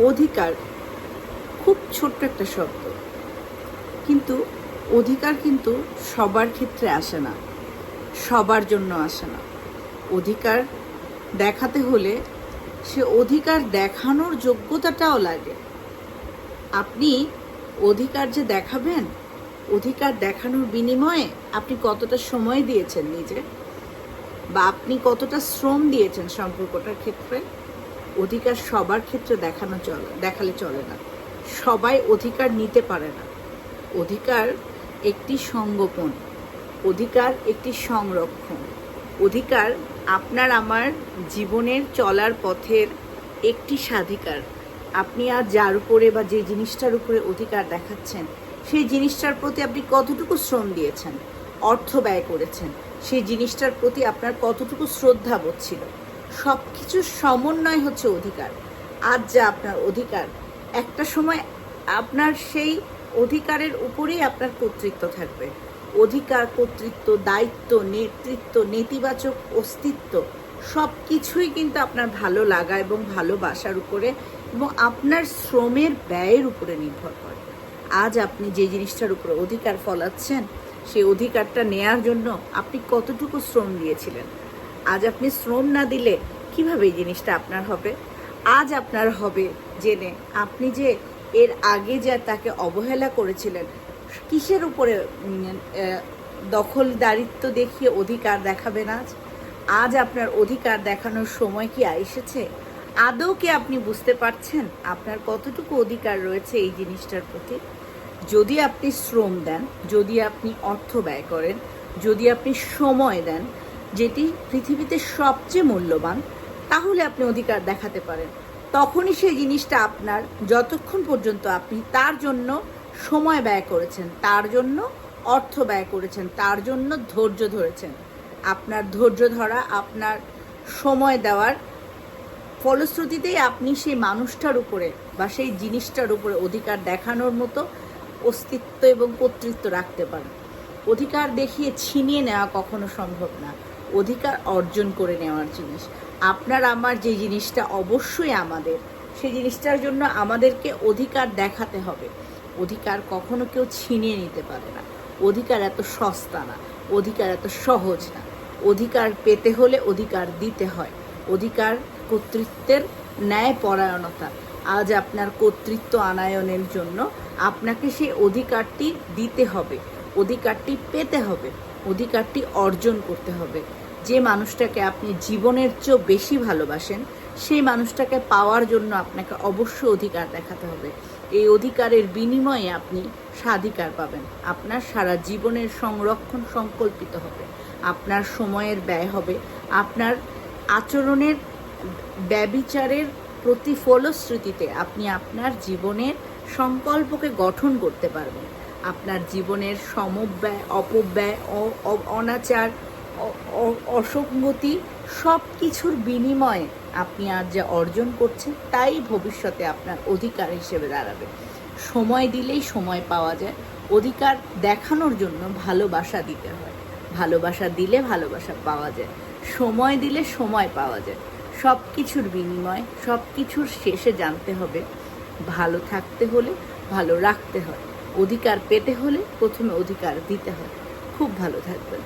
অধিকার খুব ছোট্ট একটা শব্দ। কিন্তু অধিকার কিন্তু সবার ক্ষেত্রে আসে না, সবার জন্য আসে না। অধিকার দেখাতে হলে সে অধিকার দেখানোর যোগ্যতাটাও লাগে। আপনি অধিকার যে দেখাবেন, অধিকার দেখানোর বিনিময়ে আপনি কতটা সময় দিয়েছেন নিজে? বা আপনি কতটা শ্রম দিয়েছেন সম্পর্কটার ক্ষেত্রে? অধিকার সবার ক্ষেত্রে দেখানো চলে, দেখালে চলে না। সবাই অধিকার নিতে পারে না। অধিকার একটি সঙ্গোপন, অধিকার একটি সংরক্ষণ। অধিকার আপনার আমার জীবনের চলার পথের একটি স্বাধিকার। আপনি আর যার উপরে বা যে জিনিসটার উপরে অধিকার দেখাচ্ছেন, সেই জিনিসটার প্রতি আপনি কতটুকু শ্রম দিয়েছেন, অর্থ ব্যয় করেছেন, সেই জিনিসটার প্রতি আপনার কতটুকু শ্রদ্ধা বোধ ছিল? সব কিছুর সমন্বয় হচ্ছে অধিকার। আজ যা আপনার অধিকার, একটা সময় আপনার সেই অধিকারের উপরেই আপনার কর্তৃত্ব থাকবে। অধিকার, কর্তৃত্ব, দায়িত্ব, নেতৃত্ব, নেতিবাচক অস্তিত্ব সব কিছুই কিন্তু আপনার ভালো লাগা এবং ভালোবাসার উপরে এবং আপনার শ্রমের ব্যয়ের উপরে নির্ভর করে। আজ আপনি যে জিনিসটার উপরে অধিকার ফলাচ্ছেন, সেই অধিকারটা নেয়ার জন্য আপনি কতটুকু শ্রম দিয়েছিলেন? আজ আপনি শ্রম না দিলে কীভাবে এই জিনিসটা আপনার হবে? আজ আপনার হবে জেনে আপনি যে এর আগে যে তাকে অবহেলা করেছিলেন, কিসের উপরে দখলদারিত্ব দেখিয়ে অধিকার দেখাবেন আজ? আজ আপনার অধিকার দেখানোর সময় কি এসেছে? আদৌ কি আপনি বুঝতে পারছেন আপনার কতটুকু অধিকার রয়েছে এই জিনিসটার প্রতি? যদি আপনি শ্রম দেন, যদি আপনি অর্থ ব্যয় করেন, যদি আপনি সময় দেন, যেটি পৃথিবীতে সবচেয়ে মূল্যবান তাহলে আপনি অধিকার দেখাতে পারেন। তখনই সেই জিনিসটা আপনার যতক্ষণ পর্যন্ত আপনি তার জন্য সময় ব্যয় করেছেন, তার জন্য অর্থ ব্যয় করেছেন, তার জন্য ধৈর্য ধরেছেন, আপনার ধৈর্য ধরা, আপনার সময় দেওয়ার ফলশ্রুতিতেই আপনি সেই মানুষটার উপরে বা সেই জিনিসটার উপরে অধিকার দেখানোর মতো অস্তিত্ব এবং কর্তৃত্ব রাখতে পারেন। অধিকার দেখিয়ে ছিনিয়ে নেওয়া কখনো সম্ভব না। অধিকার অর্জন করে নেওয়ার জিনিস। আপনার, আমার যে জিনিসটা অবশ্যই আমাদের, সেই জিনিসটার জন্য আমাদেরকে অধিকার দেখাতে হবে। অধিকার কখনো কেউ ছিনিয়ে নিতে পারে না। অধিকার এত সস্তা না, অধিকার এত সহজ না। অধিকার পেতে হলে অধিকার দিতে হয়। অধিকার কর্তৃত্বের ন্যায় পরায়ণতা আজ আপনার কর্তৃত্ব আনায়নের জন্য আপনাকে সেই অধিকারটি দিতে হবে, অধিকারটি পেতে হবে। অধিকারটি অর্জন করতে হবে। যে মানুষটাকে আপনি জীবনের চেয়েও বেশি ভালোবাসেন, সেই মানুষটাকে পাওয়ার জন্য আপনাকে অবশ্য অধিকার দেখাতে হবে। এই অধিকারের বিনিময়ে আপনি স্বাধিকার পাবেন। আপনার সারা জীবনের সংরক্ষণ সংকল্পিত হবে। আপনার সময়ের ব্যয় হবে। আপনার আচরণের ব্যবিচারের প্রতি ফলশ্রুতিতে আপনি আপনার জীবনের সংকল্পকে গঠন করতে পারবেন। আপনার জীবনের সমব্যয়, অপব্যয় অনাচার অসঙ্গতি সব কিছুর বিনিময়ে আপনি আজ যা অর্জন করছেন তাই ভবিষ্যতে আপনার অধিকার হিসেবে দাঁড়াবে। সময় দিলেই সময় পাওয়া যায়। অধিকার দেখানোর জন্য ভালোবাসা দিতে হয়। ভালোবাসা দিলে ভালোবাসা পাওয়া যায়। সময় দিলে সময় পাওয়া যায়। সব কিছুর বিনিময় সব কিছুর শেষে জানতে হবে, ভালো থাকতে হলে ভালো রাখতে হয়। অধিকার পেতে হলে প্রথমে অধিকার দিতে হয় খুব ভালো থাকবেন।